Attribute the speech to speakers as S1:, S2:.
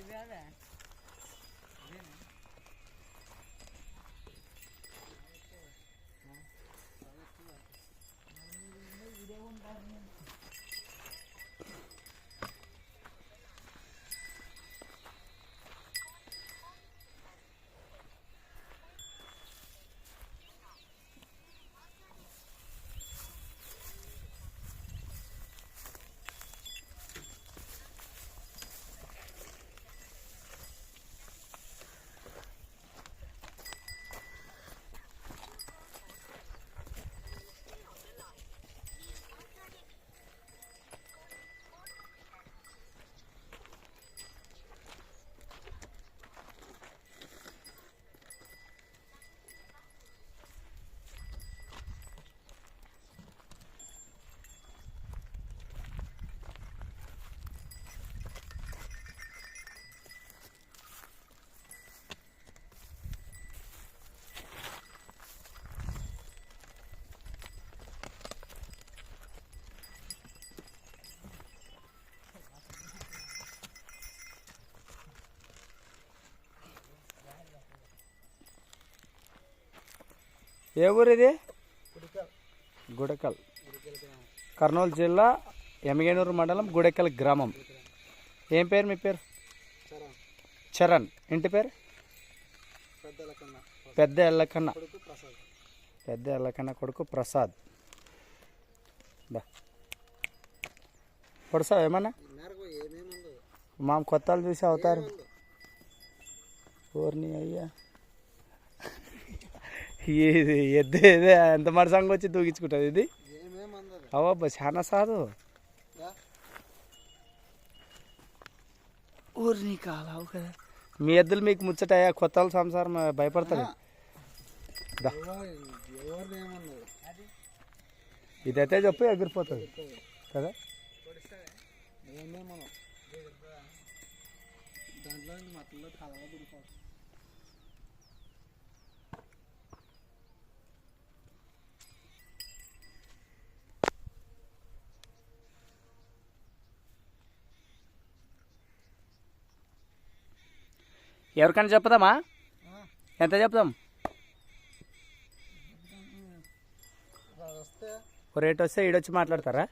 S1: 你不要。ఏ ఊరు ఇది గుడకల్. కర్నూలు జిల్లా ఎమగేనూరు మండలం గుడెకల్ గ్రామం. ఏం పేరు మీ పేరు? చరణ్. ఇంటి పేరు? పెద్ద ఎల్లకన్న. పెద్ద ఎల్లకన్న కొడుకు ప్రసాద్. బా పొడసావు ఏమన్నా? మా కొత్తలు చూసి అవుతారు. ఊరిని అయ్యా. ఇది ఎద్దు ఇదే ఎంత మరసంగా వచ్చి దూకించుకుంటుంది ఇది? అవబ్బా చాలా సాదు. ఊరిని కాలావు కదా. మీ ఎద్దులు మీకు ముచ్చటయ్యా కొత్త సంసారం భయపడతారు దా. ఇదైతే చెప్పు ఎగిరిపోతుంది. కదా?
S2: దాంట్లో మట్టిలో కలవ
S1: ఎవరికైనా చెప్దామా? ఎంత ఓ రేట్ వస్తే ఈడొచ్చి మాట్లాడతారా.